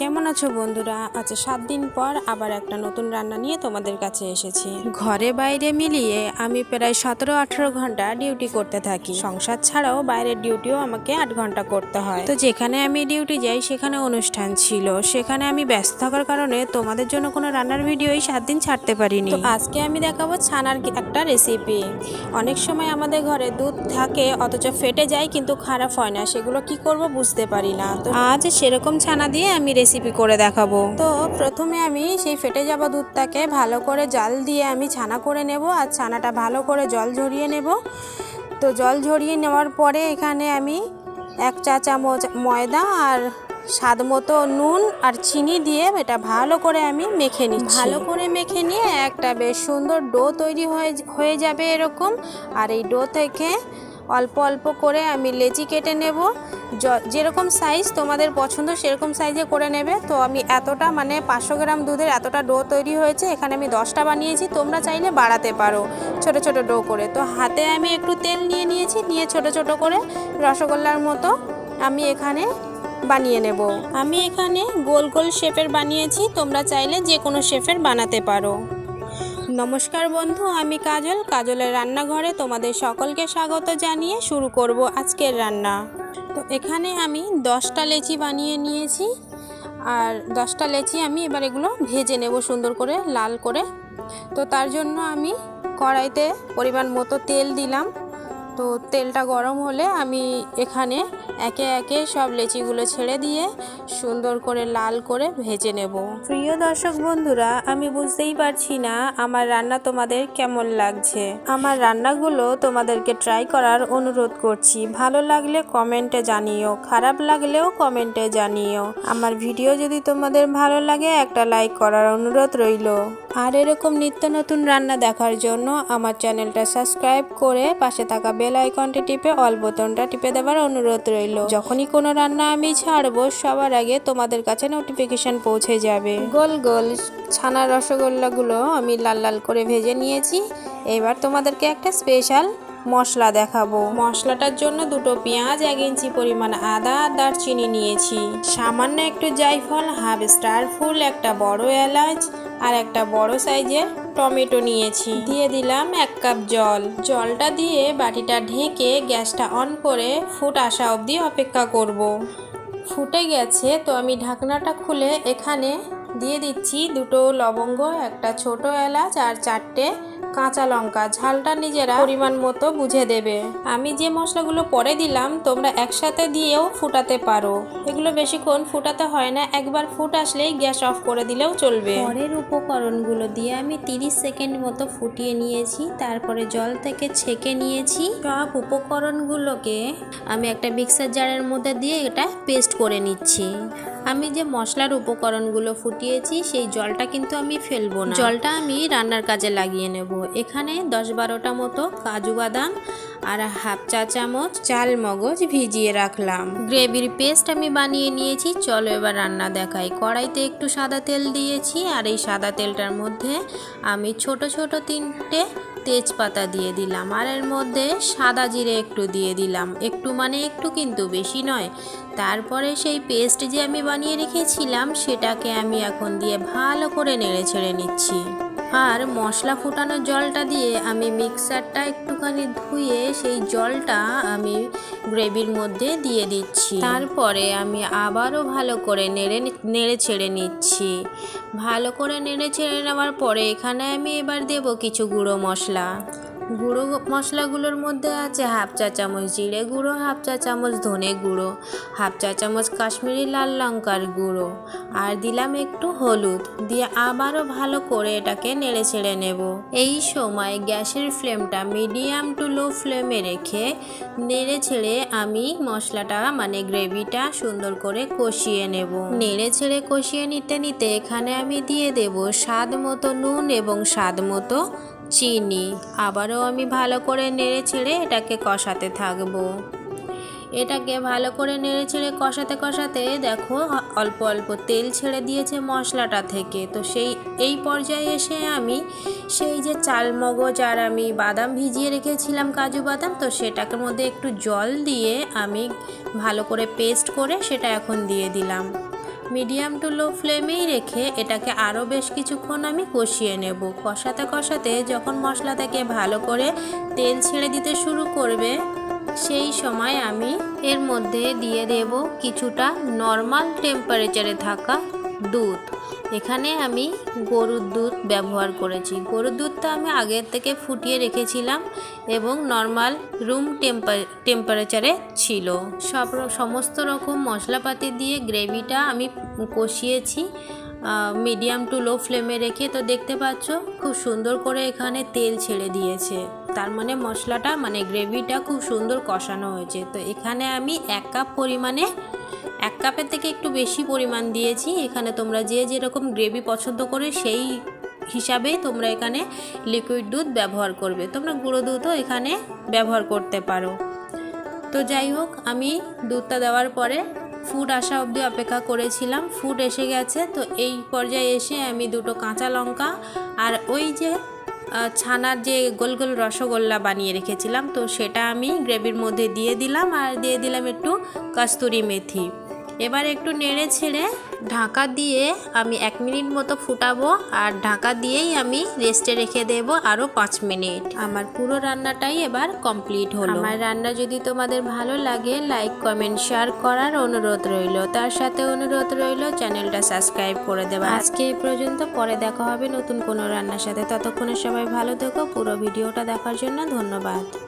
কেমন আছো বন্ধুরা? আজ সাত দিন পর আবার একটা নতুন রান্না নিয়ে তোমাদের কাছে এসেছি। ঘরে বাইরে মিলিয়ে আমি প্রায় সতেরো আঠেরো ঘণ্টা ডিউটি করতে থাকি। সংসার ছাড়াও বাইরের ডিউটিও আমাকে আট ঘণ্টা করতে হয়। তো যেখানে আমি ডিউটি যাই, সেখানে অনুষ্ঠান ছিল। সেখানে আমি ব্যস্ত থাকার কারণে তোমাদের জন্য কোনো রান্নার ভিডিও এই সাত দিন ছাড়তে পারিনি। আজকে আমি দেখাবো ছানার একটা রেসিপি অনেক সময় আমাদের ঘরে দুধ থাকে, অথচ ফেটে যায়, কিন্তু খারাপ হয় না। সেগুলো কি করব বুঝতে পারি না। তো আজ সেরকম ছানা দিয়ে আমি রেসিপি করে দেখাবো। তো প্রথমে আমি সেই ফেটে যাওয়া দুধটাকে ভালো করে জাল দিয়ে আমি ছানা করে নেব আর ছানাটা ভালো করে জল ঝরিয়ে নেব। তো জল ঝরিয়ে নেওয়ার পরে এখানে আমি এক চা চামচ ময়দা আর স্বাদ মতো নুন আর চিনি দিয়ে এটা ভালো করে আমি মেখে নিই ভালো করে মেখে নিয়ে একটা বেশ সুন্দর ডো তৈরি হয়ে হয়ে যাবে এরকম। আর এই ডো থেকে অল্প অল্প করে আমি লেচি কেটে নেব। যেরকম সাইজ তোমাদের পছন্দ সেরকম সাইজে করে নেবে। তো আমি এতটা মানে পাঁচশো গ্রাম দুধের এতটা ডো তৈরি হয়েছে, এখানে আমি দশটা বানিয়েছি। তোমরা চাইলে বাড়াতে পারো ছোট ছোট ডো করে। তো হাতে আমি একটু তেল নিয়ে নিয়েছি, নিয়ে ছোট ছোট করে রসগোল্লার মতো আমি এখানে বানিয়ে নেব। আমি এখানে গোল গোল শেপের বানিয়েছি, তোমরা চাইলে যে কোনো শেপের বানাতে পারো। নমস্কার বন্ধু, আমি কাজল। কাজলের রান্নাঘরে তোমাদের সকলকে স্বাগত জানিয়ে শুরু করব আজকের রান্না। তো এখানে আমি দশটা লেচি বানিয়ে নিয়েছি। আর দশটা লেচি আমি এবার এগুলো ভেজে নেব সুন্দর করে, লাল করে। তো তার জন্য আমি কড়াইতে পরিমাণ মতো তেল দিলাম। তো তেলটা গরম হলে আমি এখানে একে একে সব লেচিগুলো ছেড়ে দিয়ে সুন্দর করে লাল করে ভেজে নেব। প্রিয় দর্শক বন্ধুরা, আমি বুঝতেই পারছি না আমার রান্না তোমাদের কেমন লাগছে। আমার রান্নাগুলো তোমাদেরকে ট্রাই করার অনুরোধ করছি। ভালো লাগলে কমেন্টে জানিও, খারাপ লাগলেও কমেন্টে জানিও। আমার ভিডিও যদি তোমাদের ভালো লাগে, একটা লাইক করার অনুরোধ রইল। আর এরকম নিত্য নতুন রান্না দেখার জন্য আমার চ্যানেলটা সাবস্ক্রাইব করে পাশে থাকা বেল আইকনটি টিপে অল বোতামটা টিপে দেওয়ার অনুরোধ রইল। যখনই কোনো রান্না আমি ছাড়বো, সবার আগে তোমাদের কাছে নোটিফিকেশন পৌঁছে যাবে। গোল গোল ছানা রসগোল্লাগুলো আমি লাল লাল করে ভেজে নিয়েছি। এবার তোমাদেরকে একটা স্পেশাল মশলা দেখাবো। মশলাটার জন্য দুটো পেঁয়াজ, এক ইঞ্চি পরিমাণ আদা আর দারচিনি নিয়েছি। সামান্য একটু জায়ফল, হাফ স্টার ফুল, একটা বড় এলাচ আর একটা বড় সাইজের টমেটো নিয়েছি। দিয়ে দিলাম এক কাপ জল। জলটা দিয়ে বাটিটা ঢেকে গ্যাসটা অন করে ফুট আসা অবধি অপেক্ষা করব। ফুটে গেছে, তো আমি ঢাকনাটা খুলে এখানে দিয়ে দিচ্ছি দুটো লবঙ্গ, একটা ছোট এলাচ আর চারটে কাঁচা লঙ্কা ঝালটা নিজেরা পরিমাণ মতো বুঝে দেবে। আমি যে মশলাগুলো পরে দিলাম, তোমরা একসাথে দিয়েও ফুটাতে পারো। এগুলো বেশিক্ষণ ফুটাতে হয় না, একবার ফুট আসলেই গ্যাস অফ করে দিলেও চলবে। পরের উপকরণগুলো দিয়ে আমি 30 সেকেন্ড মতো ফুটিয়ে নিয়েছি, তারপরে জল থেকে ছেঁকে নিয়েছি। সব উপকরণগুলোকে আমি একটা মিক্সার জারের মধ্যে দিয়ে এটা পেস্ট করে নিচ্ছি। আমি যে মশলার উপকরণগুলো ফুটিয়েছি, সেই জলটা কিন্তু আমি ফেলব না। জলটা আমি রান্নার কাজে লাগিয়ে নেব। এখানে দশ বারোটা মতো কাজু বাদাম আর হাফ চা চামচ চাল মগজ ভিজিয়ে রাখলাম। গ্রেভির পেস্ট আমি বানিয়ে নিয়েছি। চলো এবার রান্না দেখাই। কড়াইতে একটু সাদা তেল দিয়েছি আর এই সাদা তেলটার মধ্যে আমি ছোট ছোট তিনটে তেজপাতা দিয়ে দিলাম আর এর মধ্যে সাদা জিরে একটু দিয়ে দিলাম। একটু মানে একটু কিন্তু বেশি নয়। তারপরে সেই পেস্ট যে আমি বানিয়ে রেখেছিলাম, সেটাকে আমি এখন দিয়ে ভালো করে নেড়ে ছেড়ে নিচ্ছি। আর মশলা ফুটানোর জলটা দিয়ে আমি মিক্সারটা একটুখানি ধুয়ে সেই জলটা আমি গ্রেভির মধ্যে দিয়ে দিচ্ছি। তারপরে আমি আবারও ভালো করে নেড়ে নেড়ে ছেড়ে নিচ্ছি। ভালো করে নেড়ে ছেড়ে নেওয়ার পরে এখানে আমি এবার দেব কিছু গুঁড়ো মশলা। গুঁড়ো মশলাগুলোর মধ্যে আছে হাফ চা চামচ জিরে গুঁড়ো, হাফ চা চামচ ধনে গুঁড়ো, হাফ চা চামচ কাশ্মীরি লাল লঙ্কার গুঁড়ো আর দিলাম একটু হলুদ। দিয়ে আবারও ভালো করে এটাকে নেড়ে ছেড়ে নেব। এই সময় গ্যাসের ফ্লেমটা মিডিয়াম টু লো ফ্লেমে রেখে নেড়ে ছেড়ে আমি মশলাটা মানে গ্রেভিটা সুন্দর করে কষিয়ে নেব। নেড়ে ছেড়ে কষিয়ে নিতে নিতে এখানে আমি দিয়ে দেব স্বাদ মতো নুন এবং স্বাদ মতো চিনি, আবারও আমি ভালো করে নেড়ে ছেড়ে এটাকে কষাতে থাকব। এটাকে ভালো করে নেড়ে ছেড়ে কষাতে কষাতে দেখো, অল্প অল্প তেল ছেড়ে দিয়েছে মশলাটা থেকে। তো সেই, এই পর্যায়ে এসে আমি সেই যে চাল মগজ আর আমি বাদাম ভিজিয়ে রেখেছিলাম কাজু বাদাম, তো সেটাকে মধ্যে একটু জল দিয়ে আমি ভালো করে পেস্ট করে সেটা এখন দিয়ে দিলাম। মিডিয়াম টু লো ফ্লেমেই রেখে এটাকে আরও বেশ কিছুক্ষণ আমি কষিয়ে নেব। কষাতে কষাতে যখন মশলাটাকে ভালো করে তেল ছেড়ে দিতে শুরু করবে, সেই সময় আমি এর মধ্যে দিয়ে দেব কিছুটা নর্মাল টেম্পারেচারে থাকা দুধ। এখানে আমি গরুর দুধ ব্যবহার করেছি। গরুর দুধটা আমি আগের থেকে ফুটিয়ে রেখেছিলাম এবং নর্মাল রুম টেম্পার টেম্পারেচারে ছিল। সব সমস্ত রকম মশলাপাতি দিয়ে গ্রেভিটা আমি কষিয়েছি মিডিয়াম টু লো ফ্লেমে রেখে। তো দেখতে পাচ্ছ, খুব সুন্দর করে এখানে তেল ছেড়ে দিয়েছে। তার মানে মশলাটা মানে গ্রেভিটা খুব সুন্দর কষানো হয়েছে। তো এখানে আমি এক কাপ পরিমাণে এক কাপের থেকে একটু বেশি পরিমাণ দিয়েছি। এখানে তোমরা যে যেরকম গ্রেভি পছন্দ করে সেই হিসাবেই তোমরা এখানে লিকুইড দুধ ব্যবহার করবে। তোমরা গুঁড়ো দুধও এখানে ব্যবহার করতে পারো। তো যাই হোক, আমি দুধটা দেওয়ার পরে ফুড আসা অবধি অপেক্ষা করেছিলাম। ফুড এসে গেছে, তো এই পর্যায়ে এসে আমি দুটো কাঁচা লঙ্কা আর ওই যে ছানার যে গোল গোল রসগোল্লা বানিয়ে রেখেছিলাম, তো সেটা আমি গ্রেভির মধ্যে দিয়ে দিলাম। আর দিয়ে দিলাম একটু কস্তুরি মেথি। এবার একটু নেড়ে ছেড়ে ঢাকা দিয়ে আমি এক মিনিট মতো ফুটাবো আর ঢাকা দিয়েই আমি রেস্টে রেখে দেব আরও পাঁচ মিনিট। আমার পুরো রান্নাটাই এবার কমপ্লিট হলো। আমার রান্না যদি তোমাদের ভালো লাগে লাইক কমেন্ট শেয়ার করার অনুরোধ রইল। তার সাথে অনুরোধ রইল চ্যানেলটা সাবস্ক্রাইব করে দেওয়া আজকে এই পর্যন্ত, পরে দেখা হবে নতুন কোনো রান্নার সাথে। ততক্ষণে সবাই ভালো থেকো। পুরো ভিডিওটা দেখার জন্য ধন্যবাদ।